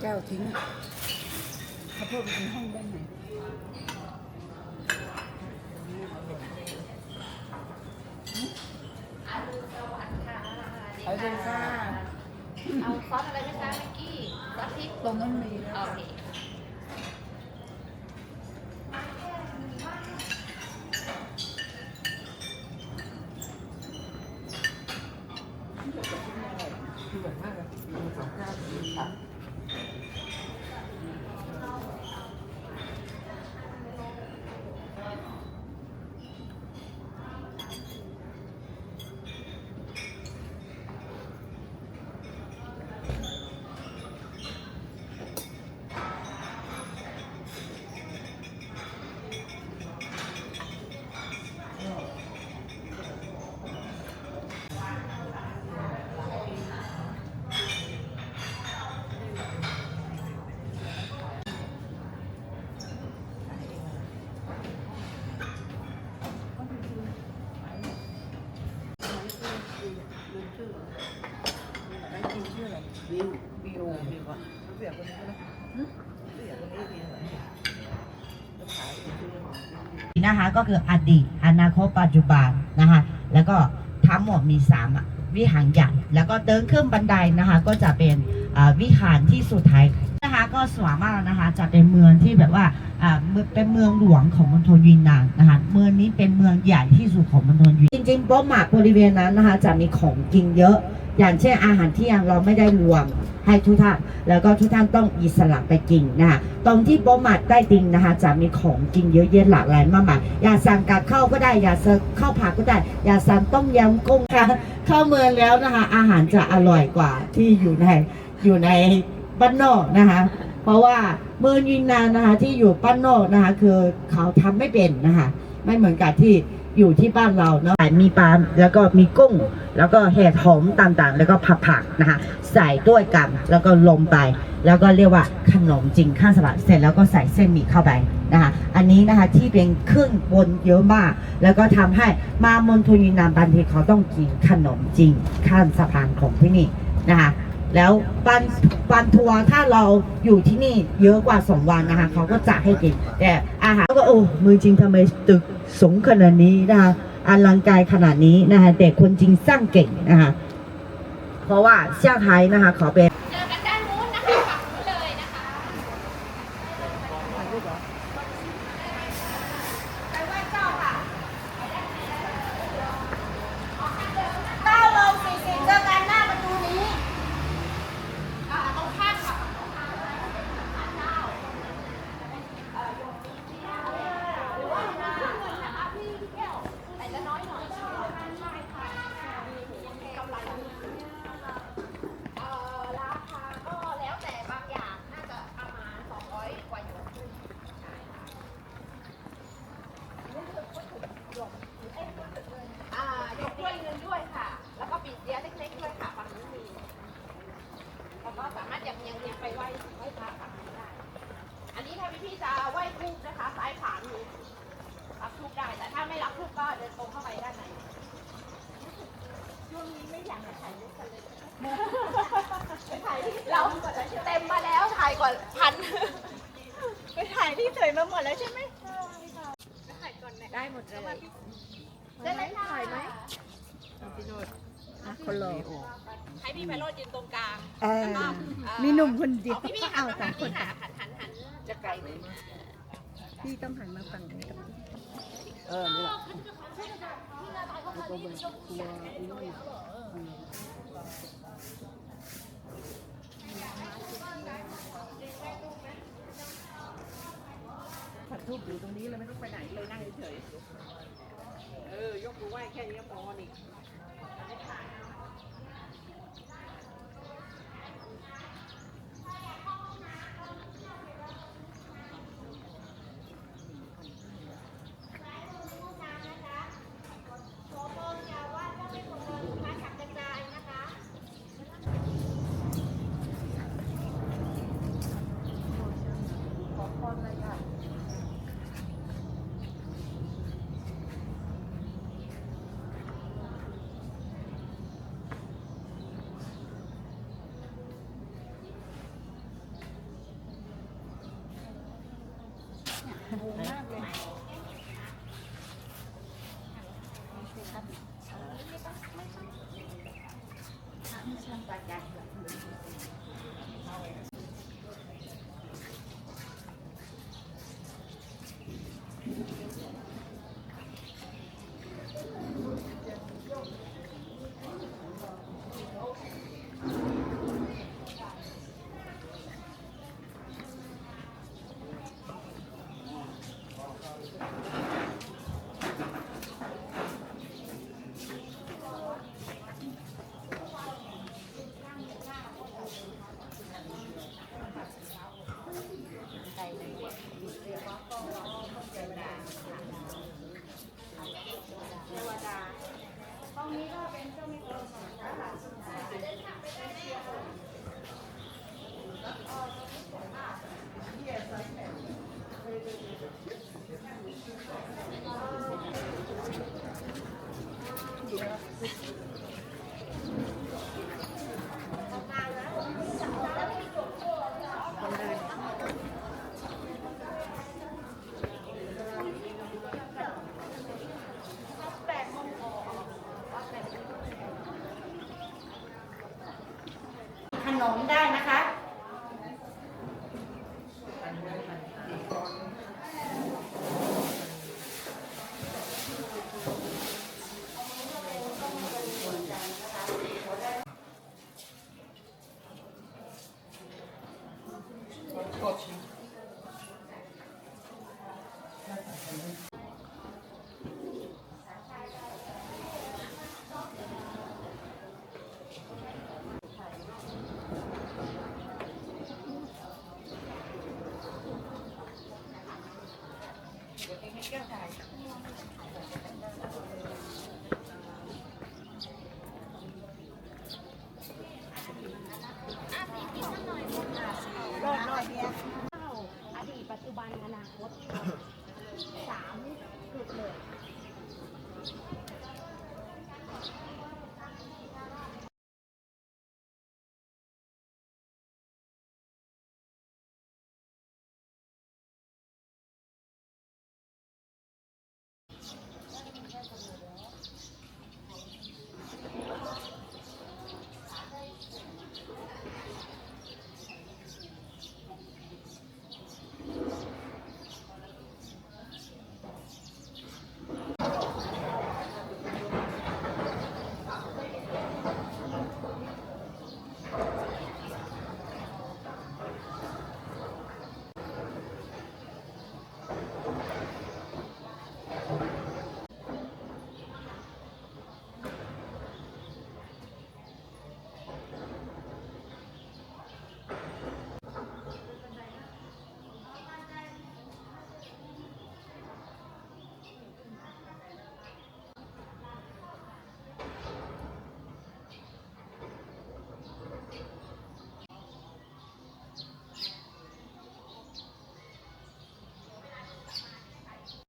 เจ้าทิ้งเขาเพิ่มเป็นห้องได้ไหมเอาเลยค่ะเอาซอสอะไรนะคะเมื่อกี้ซอสพริกลงน้ำมีโอเค นชื่ออะไรวิววิววิวอะเสียคนนี้ก็ได้เสียคนนี้ดีอะขายชื่อของนะคะก็คืออดีต อนาคตปัจจุบันนะคะแล้วก็ทั้งหมดมีสามวิหารใหญ่แล้วก็เดินขึ้นบันไดนะคะ ก็จะเป็นวิหารที่สุดท้ายนะคะก็สวยมากนะคะจะเป็นเมืองที่แบบว่าเป็นเมืองหลวงของมณฑลยูนนานนะคะเมืองนี้เป็นเมืองใหญ่ที่สุดของมณฑลยูนนานจริงๆโป๊ะหมากบริเวณนั้นนะคะจะมีของกินเยอะ อย่างเช่นอาหารที่ยังเราไม่ได้รวมให้ทุกท่าน แล้วก็ทุกท่านต้องอิสระไปกินนะคะตรงที่โป๊ะหมัดใต้ดินนะคะ จะมีของกินเยอะแยะหลากหลายมากมายอย่าสั่งกับข้าวก็ได้ อย่าสั่งข้าวผัดก็ได้ อย่าสั่งต้มยำกุ้งค่ะเข้าเมืองแล้วนะคะ อาหารจะอร่อยกว่าที่อยู่ในอยู่ในบ้านนอกนะคะ เพราะว่าเมืองยูนนานนะคะที่อยู่บ้านนอกนะคะ คือเขาทำไม่เป็นนะคะ ไม่เหมือนกับที่ อยู่ที่บ้านเราเนาะมีปลาแล้วก็มีกุ้ง แล้วก็เห็ดหอมต่างๆ แล้วก็ผักผักๆนะคะ ใส่ด้วยกันแล้วก็ลงไป แล้วก็เรียกว่าขนมจีนข้าวสลัดเสร็จแล้วก็ใส่เส้นหมี่เข้าไปนะคะอันนี้นะคะที่เป็นเครื่องบนเยอะมาก แล้วก็ทำให้มามณฑลยูนนานบางทีเขาต้องกินขนมจีนข้ามสะพานของที่นี่นะคะแล้วปันปันทัวร์ถ้าเราอยู่ที่นี่เยอะกว่าสองวันนะคะเขาก็จะให้กินแต่อาหารก็โอ้มือจริงทำไมตึก สูงขนาดนี้นะคะอลังการขนาดนี้นะคะแต่คนจริงสร้างเก่งนะคะเพราะว่าเซี่ยงไฮ้นะคะเขาเป็น เจอกันด้านนู้นนะคะฝั่งนู้นเลยนะคะ ไปไหว้เจ้าค่ะ เก้าโมงสี่สิบเจอกันหน้าประตูนี้ อ่าตรงข้ามค่ะแต่จะน้อยหน่อยใช่ค่ะกำไรเอ่อราคาก็แล้วแต่บางอย่างน่าจะประมาณ 200 กว่าหยวนขึ้นใช่ค่ะอ่ายกด้วยเงินด้วยค่ะ แล้วก็ปีเสียเล็กๆด้วยค่ะฝั่งนู้นมี แล้วก็สามารถยังยังยังไปไหว้ไหว้พระฝั่งนี้ได้ อันนี้ถ้าพี่พี่จะไหว้ทูบนะคะซ้ายขวามีรับทูบ ได้ แต่ถ้าไม่รับทูบก็เดินตรงเข้าไปด้านในช่วงนี้ไม่อยากจะถ่ายรูปกันเลยไปถ่ายที่เราเต็มมาแล้วถ่ายกว่าพันไปถ่ายที่สวยมาหมดแล้วใช่ไหมได้หมดเลยได้ไหมถ่ายไหมคนรอให้พี่ไพโรจน์ยืนตรงกลางเออแล้วก็เอ่อมีหนุ่มคนเดียวเอาพี่พี่หัเอานมาสอฝั่งงคนนี้ค่ะหันหันหันจะไกลไหมพี่ต้องหันมาฝั่งนี้กับ เออนี่แหละแล้วก็เป็นตัวนี้ผัดทูบอยู่ตรงนี้เลยไม่ต้องไปไหนเลยนั่งเฉยๆเออยกมือไหว้แค่นี้ก็พอนี่ 对对对对，你看你身，啊， ได้นะคะ อดีตปัจจุ บันอนาคตสามจุดเลย